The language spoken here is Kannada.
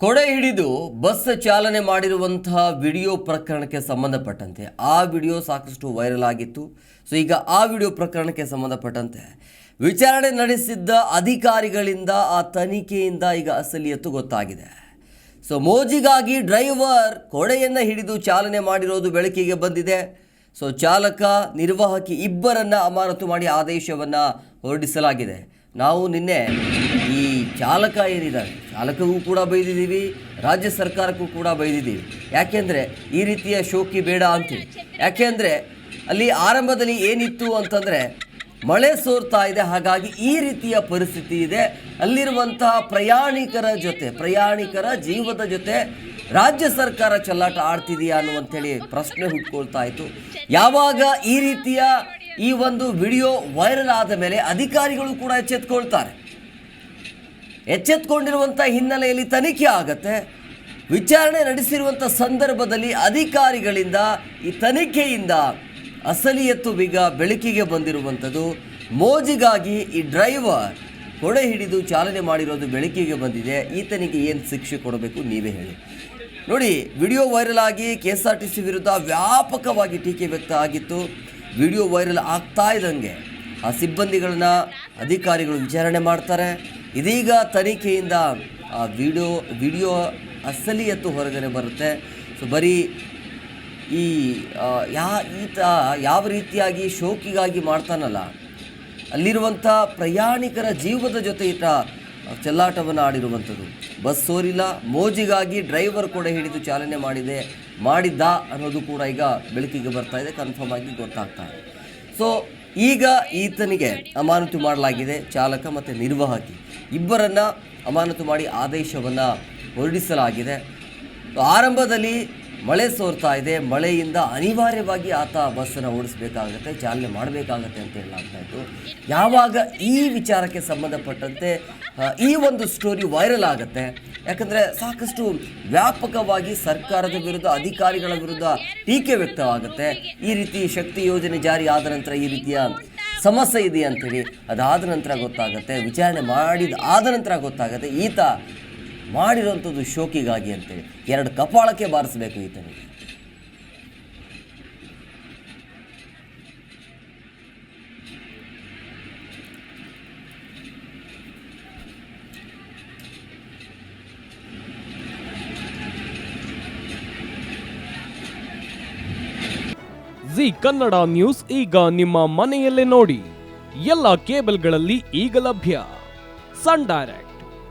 ಕೊಡೆ ಹಿಡಿದು ಬಸ್ ಚಾಲನೆ ಮಾಡಿರುವಂತಹ ವಿಡಿಯೋ ಪ್ರಕರಣಕ್ಕೆ ಸಂಬಂಧಪಟ್ಟಂತೆ, ಆ ವಿಡಿಯೋ ಸಾಕಷ್ಟು ವೈರಲ್ ಆಗಿತ್ತು. ಸೊ, ಈಗ ಆ ವಿಡಿಯೋ ಪ್ರಕರಣಕ್ಕೆ ಸಂಬಂಧಪಟ್ಟಂತೆ ವಿಚಾರಣೆ ನಡೆಸಿದ್ದ ಅಧಿಕಾರಿಗಳಿಂದ, ಆ ತನಿಖೆಯಿಂದ ಈಗ ಅಸಲಿಯತ್ತು ಗೊತ್ತಾಗಿದೆ. ಸೊ, ಮೋಜಿಗಾಗಿ ಡ್ರೈವರ್ ಕೊಡೆಯನ್ನು ಹಿಡಿದು ಚಾಲನೆ ಮಾಡಿರೋದು ಬೆಳಕಿಗೆ ಬಂದಿದೆ. ಸೊ, ಚಾಲಕ, ನಿರ್ವಾಹಕಿ ಇಬ್ಬರನ್ನು ಅಮಾನತು ಮಾಡಿ ಆದೇಶವನ್ನು ಹೊರಡಿಸಲಾಗಿದೆ. ನಾವು ನಿನ್ನೆ ಈ ಚಾಲಕ ಏನಿದ್ದಾರೆ? ಚಾಲಕಗೂ ಕೂಡ ಬೈದಿದ್ದೀವಿ, ರಾಜ್ಯ ಸರ್ಕಾರಕ್ಕೂ ಕೂಡ ಬೈದಿದ್ದೀವಿ. ಯಾಕೆಂದರೆ ಈ ರೀತಿಯ ಶೋಕಿ ಬೇಡ ಅಂತೇಳಿ ಯಾಕೆಂದರೆ ಅಲ್ಲಿ ಆರಂಭದಲ್ಲಿ ಏನಿತ್ತು ಅಂತಂದರೆ ಮಳೆ ಸೋರ್ತಾ ಇದೆ, ಹಾಗಾಗಿ ಈ ರೀತಿಯ ಪರಿಸ್ಥಿತಿ ಇದೆ. ಅಲ್ಲಿರುವಂತಹ ಪ್ರಯಾಣಿಕರ ಜೊತೆ, ಪ್ರಯಾಣಿಕರ ಜೀವದ ಜೊತೆ ರಾಜ್ಯ ಸರ್ಕಾರ ಚಲ್ಲಾಟ ಆಡ್ತಿದೆಯಾ ಅನ್ನುವಂಥೇಳಿ ಪ್ರಶ್ನೆ ಹುಟ್ಕೊಳ್ತಾ ಇತ್ತು. ಯಾವಾಗ ಈ ರೀತಿಯ ಈ ಒಂದು ವಿಡಿಯೋ ವೈರಲ್ ಆದ ಮೇಲೆ ಅಧಿಕಾರಿಗಳು ಕೂಡ ಎಚ್ಚೆತ್ಕೊಳ್ತಾರೆ. ಎಚ್ಚೆತ್ಕೊಂಡಿರುವಂಥ ಹಿನ್ನೆಲೆಯಲ್ಲಿ ತನಿಖೆ ಆಗತ್ತೆ. ವಿಚಾರಣೆ ನಡೆಸಿರುವಂಥ ಸಂದರ್ಭದಲ್ಲಿ ಅಧಿಕಾರಿಗಳಿಂದ ಈ ತನಿಖೆಯಿಂದ ಅಸಲಿಯತ್ತು ಬೀಗ ಬೆಳಕಿಗೆ ಬಂದಿರುವಂಥದ್ದು. ಮೋಜಿಗಾಗಿ ಈ ಡ್ರೈವರ್ ಕೊಡೆ ಹಿಡಿದು ಚಾಲನೆ ಮಾಡಿರೋದು ಬೆಳಕಿಗೆ ಬಂದಿದೆ. ಈತನಿಗೆ ಏನು ಶಿಕ್ಷೆ ಕೊಡಬೇಕು ನೀವೇ ಹೇಳಿ. ನೋಡಿ, ವಿಡಿಯೋ ವೈರಲ್ ಆಗಿ K S R T C ವಿರುದ್ಧ ವ್ಯಾಪಕವಾಗಿ ಟೀಕೆ ವ್ಯಕ್ತ ಆಗಿತ್ತು. ವಿಡಿಯೋ ವೈರಲ್ ಆಗ್ತಾ ಇದ್ದಂಗೆ ಆ ಸಿಬ್ಬಂದಿಗಳನ್ನ ಅಧಿಕಾರಿಗಳು ವಿಚಾರಣೆ ಮಾಡ್ತಾರೆ. ಇದೀಗ ತನಿಖೆಯಿಂದ ಆ ವಿಡಿಯೋ ವಿಡಿಯೋ ಅಸಲಿಯತ್ತು ಹೊರಗಡೆ ಬರುತ್ತೆ. ಸೊ ಬರೀ ಈ ಯಾ, ಈತ ಯಾವ ರೀತಿಯಾಗಿ ಶೋಕಿಗಾಗಿ ಮಾಡ್ತಾನಲ್ಲ, ಅಲ್ಲಿರುವಂಥ ಪ್ರಯಾಣಿಕರ ಜೀವದ ಜೊತೆ ಈತ ಚೆಲ್ಲಾಟವನ್ನು ಆಡಿರುವಂಥದ್ದು. ಬಸ್ ಸೋರಿಲ್ಲ, ಮೋಜಿಗಾಗಿ ಡ್ರೈವರ್ ಕೂಡ ಹಿಡಿದು ಚಾಲನೆ ಮಾಡಿದೆ, ಮಾಡಿದ್ದ ಅನ್ನೋದು ಕೂಡ ಈಗ ಬೆಳಕಿಗೆ ಬರ್ತಾ ಇದೆ ಕನ್ಫರ್ಮ್ ಆಗಿ ಗೊತ್ತಾಗ್ತಾ ಇದೆ. ಸೊ ಈಗ ಈತನಿಗೆ ಅಮಾನತು ಮಾಡಲಾಗಿದೆ ಚಾಲಕ ಮತ್ತು ನಿರ್ವಾಹಕಿ. ಇಬ್ಬರನ್ನು ಅಮಾನತು ಮಾಡಿ ಆದೇಶವನ್ನು ಹೊರಡಿಸಲಾಗಿದೆ. ಆರಂಭದಲ್ಲಿ ಮಳೆ ಸೋರ್ತಾ ಇದೆ, ಮಳೆಯಿಂದ ಅನಿವಾರ್ಯವಾಗಿ ಆತ ಬಸ್ಸನ್ನು ಓಡಿಸಬೇಕಾಗತ್ತೆ, ಚಾಲನೆ ಮಾಡಬೇಕಾಗತ್ತೆ ಅಂತ ಹೇಳಲಾಗ್ತಾ ಇತ್ತು. ಯಾವಾಗ ಈ ವಿಚಾರಕ್ಕೆ ಸಂಬಂಧಪಟ್ಟಂತೆ ಈ ಒಂದು ಸ್ಟೋರಿ ವೈರಲ್ ಆಗುತ್ತೆ, ಯಾಕಂದರೆ ಸಾಕಷ್ಟು ವ್ಯಾಪಕವಾಗಿ ಸರ್ಕಾರದ ವಿರುದ್ಧ, ಅಧಿಕಾರಿಗಳ ವಿರುದ್ಧ ಟೀಕೆ ವ್ಯಕ್ತವಾಗುತ್ತೆ. ಈ ರೀತಿ ಶಕ್ತಿ ಯೋಜನೆ ಜಾರಿ ಆದ ನಂತರ ಈ ರೀತಿಯ ಸಮಸ್ಯೆ ಇದೆ ಅಂತೇಳಿ ಅದಾದ ನಂತರ ಗೊತ್ತಾಗುತ್ತೆ, ವಿಚಾರಣೆ ಮಾಡಿದ ಆದ ನಂತರ ಗೊತ್ತಾಗುತ್ತೆ, ಈತ ಮಾಡಿರೋಂಥದ್ದು ಶೋಕಿಗಾಗಿ ಅಂತೇಳಿ. ಎರಡು ಕಪಾಳಕ್ಕೆ ಬಾರಿಸಬೇಕು ಈತನಿಗೆ. ಜಿ ಕನ್ನಡ ನ್ಯೂಸ್ ಈಗ ನಿಮ್ಮ ಮನೆಯಲ್ಲೇ ನೋಡಿ. ಎಲ್ಲ ಕೇಬಲ್ಗಳಲ್ಲಿ ಈಗ ಲಭ್ಯ. Sun direct.